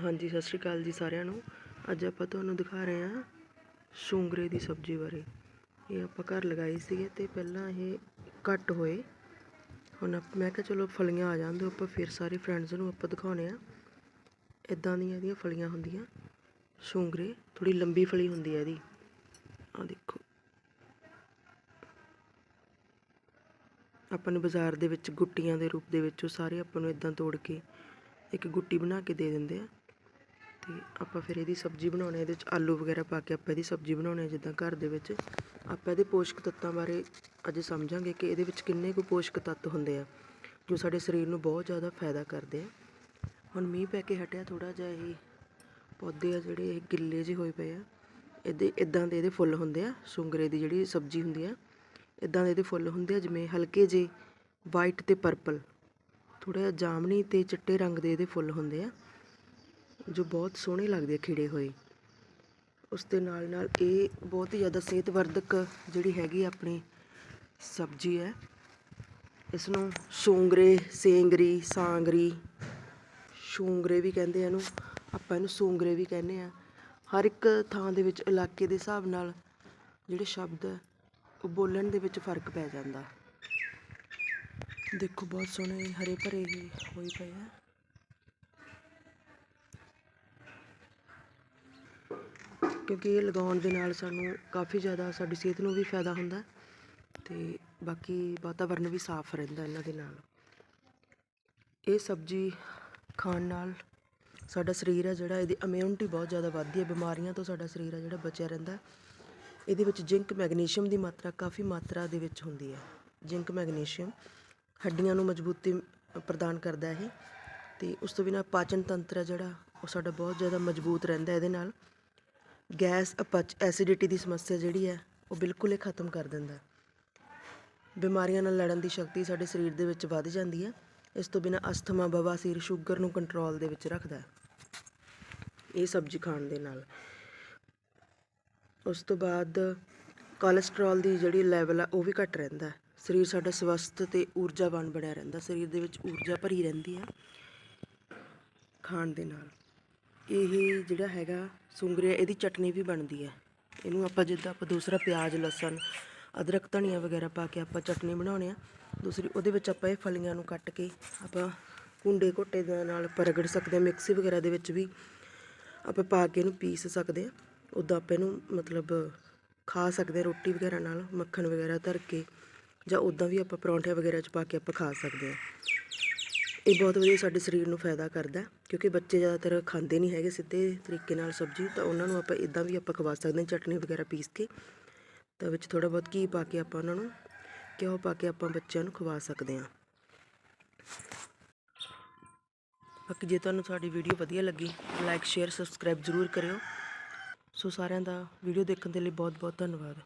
ਹਾਂਜੀ, ਸਤਿ ਸ਼੍ਰੀ ਅਕਾਲ ਜੀ ਸਾਰਿਆਂ ਨੂੰ। ਅੱਜ ਆਪਾਂ ਤੁਹਾਨੂੰ ਦਿਖਾ ਰਹੇ ਹਾਂ ਸ਼ੂੰਗਰੇ ਦੀ ਸਬਜ਼ੀ ਬਾਰੇ। ਇਹ ਆਪਾਂ ਘਰ ਲਗਾਈ ਸੀਗੇ ਤੇ ਪਹਿਲਾਂ ਇਹ ਘੱਟ ਹੋਏ। ਹੁਣ ਆਪ- ਮੈਂ ਕਿਹਾ ਚਲੋ ਫਲੀਆਂ ਆ ਜਾਣ ਦਿਓ ਆਪਾਂ ਫਿਰ ਸਾਰੇ ਫਰੈਂਡਸ ਨੂੰ ਆਪਾਂ ਦਿਖਾਉਣੇ ਆ ਇਦਾਂ ਦੀਆਂ ਇਹਦੀਆਂ ਫਲੀਆਂ ਹੁੰਦੀਆਂ। ਸ਼ੂੰਗਰੇ ਥੋੜੀ ਲੰਬੀ ਫਲੀ ਹੁੰਦੀ ਹੈ ਇਹਦੀ। ਆ ਦੇਖੋ। ਆਪਾਂ ਨੂੰ ਬਾਜ਼ਾਰ ਦੇ ਵਿੱਚ ਗੁੱਟੀਆਂ ਦੇ ਰੂਪ ਦੇ ਵਿੱਚ ਉਹ ਸਾਰੇ ਆਪਾਂ ਨੂੰ ਇਦਾਂ ਤੋੜ ਕੇ ਇੱਕ ਗੁੱਟੀ ਬਣਾ ਕੇ ਦੇ ਦਿੰਦੇ ਆ। ਅਤੇ ਆਪਾਂ ਫਿਰ ਇਹਦੀ ਸਬਜ਼ੀ ਬਣਾਉਣੇ ਇਹਦੇ 'ਚ ਆਲੂ ਵਗੈਰਾ ਪਾ ਕੇ ਆਪਾਂ ਇਹਦੀ ਸਬਜ਼ੀ ਬਣਾਉਣੇ ਆ ਜਿੱਦਾਂ ਘਰ ਦੇ ਵਿੱਚ। ਆਪਾਂ ਇਹਦੇ ਪੋਸ਼ਕ ਤੱਤਾਂ ਬਾਰੇ ਅੱਜ ਸਮਝਾਂਗੇ ਕਿ ਇਹਦੇ ਵਿੱਚ ਕਿੰਨੇ ਕੁ ਪੋਸ਼ਕ ਤੱਤ ਹੁੰਦੇ ਆ, ਜੋ ਸਾਡੇ ਸਰੀਰ ਨੂੰ ਬਹੁਤ ਜ਼ਿਆਦਾ ਫਾਇਦਾ ਕਰਦੇ ਆ। ਹੁਣ ਮੀਂਹ ਪੈ ਕੇ ਹਟਿਆ ਥੋੜਾ ਜਿਹਾ ਇਹ ਪੌਦੇ ਆ ਜਿਹੜੇ, ਇਹ ਗਿੱਲੇ ਜਿਹੇ ਹੋਏ ਪਏ ਆ। ਇਹਦੇ, ਇਦਾਂ ਦੇ ਇਹਦੇ ਫੁੱਲ ਹੁੰਦੇ ਆ, ਸੁੰਗਰੇ ਦੀ ਜਿਹੜੀ ਸਬਜ਼ੀ ਹੁੰਦੀ ਆ, ਇਦਾਂ ਦੇ ਇਹਦੇ ਫੁੱਲ ਹੁੰਦੇ ਆ, ਜਿਵੇਂ ਹਲਕੇ ਜਿਹੇ ਵਾਈਟ ਤੇ ਪਰਪਲ ਥੋੜਾ ਜਿਹਾ ਜਾਮਣੀ ਤੇ ਚਿੱਟੇ ਰੰਗ ਦੇ ਇਹਦੇ ਫੁੱਲ ਹੁੰਦੇ ਆ। ਜੋ ਬਹੁਤ ਸੋਹਣੇ ਲੱਗਦੇ ਆ ਖਿੜੇ ਹੋਏ। ਉਸ ਦੇ ਨਾਲ ਨਾਲ ਇਹ ਬਹੁਤ ਹੀ ਜ਼ਿਆਦਾ ਸਿਹਤਵਰਧਕ ਜਿਹੜੀ ਹੈਗੀ ਆਪਣੀ ਸਬਜ਼ੀ ਹੈ। ਇਸ ਨੂੰ ਸੂੰਗਰੇ, ਸੇਂਗਰੀ, ਸਾਂਗਰੀ, ਸ਼ੂੰਗਰੇ ਵੀ ਕਹਿੰਦੇ ਆ ਇਹਨੂੰ, ਆਪਾਂ ਇਹਨੂੰ ਸੂੰਗਰੇ ਵੀ ਕਹਿੰਦੇ ਆ। ਹਰ ਇੱਕ ਥਾਂ ਦੇ ਵਿੱਚ, ਇਲਾਕੇ ਦੇ ਹਿਸਾਬ ਨਾਲ ਜਿਹੜੇ ਸ਼ਬਦ ਉਹ ਬੋਲਣ ਦੇ ਵਿੱਚ ਫ਼ਰਕ ਪੈ ਜਾਂਦਾ। ਦੇਖੋ, ਬਹੁਤ ਸੋਹਣੇ ਹਰੇ ਭਰੇ ਇਹ ਹੋਏ ਪਏ ਆ। ਕਿਉਂਕਿ ਇਹ ਲਗਾਉਣ ਦੇ ਨਾਲ ਸਾਨੂੰ ਕਾਫੀ ਜ਼ਿਆਦਾ ਸਾਡੀ ਸਿਹਤ ਨੂੰ ਵੀ ਫਾਇਦਾ ਹੁੰਦਾ ਅਤੇ ਬਾਕੀ ਵਾਤਾਵਰਨ ਵੀ ਸਾਫ਼ ਰਹਿੰਦਾ ਇਹਨਾਂ ਦੇ ਨਾਲ। ਇਹ ਸਬਜ਼ੀ ਖਾਣ ਨਾਲ ਸਾਡਾ ਸਰੀਰ ਹੈ ਜਿਹੜਾ, ਇਹਦੀ ਇਮਿਊਨਿਟੀ ਬਹੁਤ ਜ਼ਿਆਦਾ ਵੱਧਦੀ ਹੈ, ਬਿਮਾਰੀਆਂ ਤੋਂ ਸਾਡਾ ਸਰੀਰ ਹੈ ਜਿਹੜਾ ਬਚਿਆ ਰਹਿੰਦਾ ਇਹਦੇ ਵਿੱਚ ਜ਼ਿੰਕ ਮੈਗਨੀਸ਼ੀਅਮ ਦੀ ਮਾਤਰਾ ਕਾਫੀ ਮਾਤਰਾ ਦੇ ਵਿੱਚ ਹੁੰਦੀ ਹੈ। ਜ਼ਿੰਕ ਮੈਗਨੀਸ਼ੀਅਮ ਹੱਡੀਆਂ ਨੂੰ ਮਜ਼ਬੂਤੀ ਪ੍ਰਦਾਨ ਕਰਦਾ ਇਹ ਤੇ ਉਸ ਤੋਂ ਬਿਨਾਂ ਪਾਚਨ ਤੰਤਰ ਹੈ ਜਿਹੜਾ, ਉਹ ਸਾਡਾ ਬਹੁਤ ਜ਼ਿਆਦਾ ਮਜ਼ਬੂਤ ਰਹਿੰਦਾ ਇਹਦੇ ਨਾਲ। ਗੈਸ ਅਪਚ, ਐਸੀਡਿਟੀ ਦੀ ਸਮੱਸਿਆ ਜਿਹੜੀ ਹੈ, ਉਹ ਬਿਲਕੁਲ ਹੀ ਖਤਮ ਕਰ ਦਿੰਦਾ ਬਿਮਾਰੀਆਂ ਨਾਲ ਲੜਨ ਦੀ ਸ਼ਕਤੀ ਸਾਡੇ ਸਰੀਰ ਦੇ ਵਿੱਚ ਵੱਧ ਜਾਂਦੀ ਹੈ। ਇਸ ਤੋਂ ਬਿਨਾਂ ਅਸਥਮਾ ਬਵਾਸੀਰ ਸ਼ੂਗਰ ਨੂੰ ਕੰਟਰੋਲ ਦੇ ਵਿੱਚ ਰੱਖਦਾ ਇਹ ਸਬਜ਼ੀ ਖਾਣ ਦੇ ਨਾਲ। ਉਸ ਤੋਂ ਬਾਅਦ ਕੋਲੇਸਟ੍ਰੋਲ ਦੀ ਜਿਹੜੀ ਲੈਵਲ ਆ, ਉਹ ਵੀ ਘਟ ਰਹਿੰਦਾ ਸਰੀਰ ਸਾਡਾ ਸਵਸਥ ਤੇ ਊਰਜਾਵਾਨ ਬਣਿਆ ਰਹਿੰਦਾ ਸਰੀਰ ਦੇ ਵਿੱਚ ਊਰਜਾ ਭਰੀ ਰਹਿੰਦੀ ਹੈ। ਖਾਣ ਦੇ ਨਾਲ। ਇਹ ਜਿਹੜਾ ਹੈਗਾ ਸੁੰਗਰਿਆ, ਇਹਦੀ ਚਟਨੀ ਵੀ ਬਣਦੀ ਹੈ। ਇਹਨੂੰ ਆਪਾਂ ਜਿੱਦਾਂ ਆਪਾਂ ਦੂਸਰਾ ਪਿਆਜ਼, ਲਸਣ, ਅਦਰਕ, ਧਨੀਆ ਵਗੈਰਾ ਪਾ ਕੇ ਆਪਾਂ ਚਟਨੀ ਬਣਾਉਣੇ ਆ। ਦੂਸਰੀ, ਉਹਦੇ ਵਿੱਚ ਆਪਾਂ ਇਹ ਫਲੀਆਂ ਨੂੰ ਕੱਟ ਕੇ ਆਪਾਂ ਕੁੰਡੇ ਘੋਟੇ ਦੇ ਨਾਲ ਆਪਾਂ ਸਕਦੇ ਹਾਂ। ਮਿਕਸੀ ਵਗੈਰਾ ਦੇ ਵਿੱਚ ਵੀ ਆਪਾਂ ਪਾ ਕੇ ਇਹਨੂੰ ਪੀਸ ਸਕਦੇ ਆ ਉੱਦਾਂ ਆਪਾਂ ਇਹਨੂੰ ਮਤਲਬ ਖਾ ਸਕਦੇ ਹਾਂ ਰੋਟੀ ਵਗੈਰਾ ਨਾਲ, ਮੱਖਣ ਵਗੈਰਾ ਧਰ ਕੇ ਜਾਂ ਉੱਦਾਂ ਵੀ ਆਪਾਂ ਪਰੌਂਠੇ ਵਗੈਰਾ 'ਚ ਪਾ ਕੇ ਆਪਾਂ ਖਾ ਸਕਦੇ ਹਾਂ। ਇਹ ਬਹੁਤ ਵਧੀਆ ਸਾਡੇ ਸਰੀਰ ਨੂੰ ਫਾਇਦਾ ਕਰਦਾ ਕਿਉਂਕਿ ਬੱਚੇ ਜ਼ਿਆਦਾਤਰ ਖਾਂਦੇ ਨਹੀਂ ਹੈਗੇ ਸਿੱਧੇ ਤਰੀਕੇ ਨਾਲ ਸਬਜ਼ੀ, ਤਾਂ ਉਹਨਾਂ ਨੂੰ ਆਪਾਂ ਇਦਾਂ ਵੀ ਆਪਾਂ ਖਵਾ ਸਕਦੇ ਹਾਂ, ਚਟਨੀ ਵਗੈਰਾ ਪੀਸ ਕੇ, ਤਾਂ ਵਿੱਚ ਥੋੜਾ ਬਹੁਤ ਘੀ ਪਾ ਕੇ ਆਪਾਂ ਉਹਨਾਂ ਨੂੰ, ਘਿਓ ਪਾ ਕੇ ਆਪਾਂ ਬੱਚਿਆਂ ਨੂੰ ਖਵਾ ਸਕਦੇ ਹਾਂ। ਬਾਕੀ ਜੇ ਤੁਹਾਨੂੰ ਸਾਡੀ ਵੀਡੀਓ ਵਧੀਆ ਲੱਗੀ ਲਾਈਕ ਸ਼ੇਅਰ ਸਬਸਕ੍ਰਾਈਬ ਜ਼ਰੂਰ ਕਰਿਓ। ਸੋ ਸਾਰਿਆਂ ਦਾ ਵੀਡੀਓ ਦੇਖਣ ਦੇ ਲਈ ਬਹੁਤ ਬਹੁਤ ਧੰਨਵਾਦ।